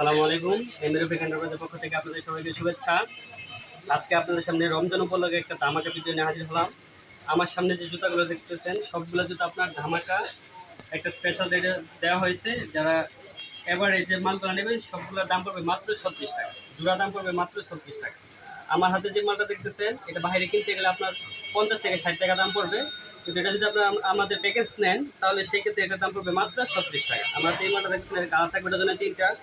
আসসালামু আলাইকুম। এমএরএফ এন্টারপ্রাইজের পক্ষ থেকে আপনাদের সবাইকে শুভেচ্ছা। আজকে আপনাদের সামনে রমজান উপলক্ষে একটা ধামাকা ভিডিও নিয়ে হাজির হলাম। আমার সামনে যে জুতাগুলো দেখতেছেন, সবগুলো জুতা আপনার ধামাকা। একটা স্পেশাল রেটে দেওয়া হয়েছে। যারা যে মালগুলো নেবেন, সবগুলোর দাম পড়বে মাত্র ছত্রিশ টাকা। জোড়া দাম পড়বে মাত্র ছত্রিশ টাকা। আমার হাতে যে মালটা দেখতেছেন, এটা বাইরে কিনতে গেলে আপনার পঞ্চাশ থেকে ষাট টাকা দাম পড়বে। এটা যদি আপনার আম- আমাদের প্যাকেজ নেন, তাহলে সেই ক্ষেত্রে এটার দাম পড়বে মাত্র ছত্রিশ টাকা। আমার এই মালটা দেখতেছেন কালার থাকবে জন্য তিনটা।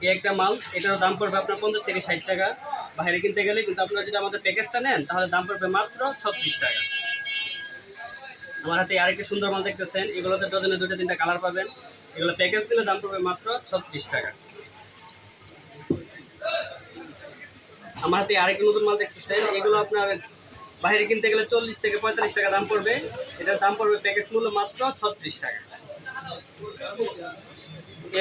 এই একটা মাল, এটারও দাম পড়বে আপনার পঞ্চাশ থেকে ষাট টাকা। বাইরে কিনতে গেলে কিন্তু আপনারা যদি আমাদের প্যাকেজটা নেন, তাহলে দাম পড়বে মাত্র ছত্রিশ টাকা। আমার হাতে আরেকটা সুন্দর মাল দেখতেছেন, এগুলোতে ডজনে দুটো তিনটা কালার পাবেন। এগুলো প্যাকেজ দিলে দাম পড়বে মাত্র ছত্রিশ টাকা। আমার হাতে আরেকটা নতুন মাল দেখতেছেন, এগুলো আপনার বাইরে কিনতে গেলে চল্লিশ থেকে পঁয়তাল্লিশ টাকা দাম পড়বে। এটার দাম পড়বে প্যাকেজ মূল্য মাত্র ছত্রিশ টাকা।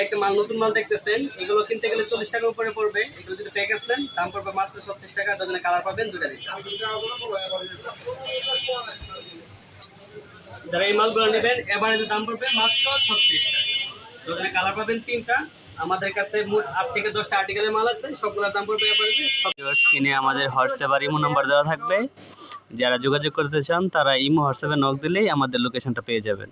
একটা মাল, নতুন মাল দেখতেছেন, এগুলো কিনতে গেলে চল্লিশ টাকা উপরে পড়বে। এগুলো যদি প্যাকেজ নেন, দাম পড়বে মাত্র ছত্রিশ টাকা ডজনে কালার পাবেন দুটা দিন যারা এই মালগুলো নেবেন এভারেজে দাম পড়বে মাত্র ছত্রিশ টাকা। ডজনে কালার পাবেন তিনটা। আমাদের কাছে মোট আট থেকে দশটা আর্টিকেলের মাল আছে সবগুলোর দাম পড়বে স্ক্রিনে আমাদের হোয়াটসঅ্যাপ আর ইমো নাম্বার দেওয়া থাকবে। যারা যোগাযোগ করতে চান, তারা ইমো হোয়াটসঅ্যাপে নক দিলেই আমাদের লোকেশনটা পেয়ে যাবেন।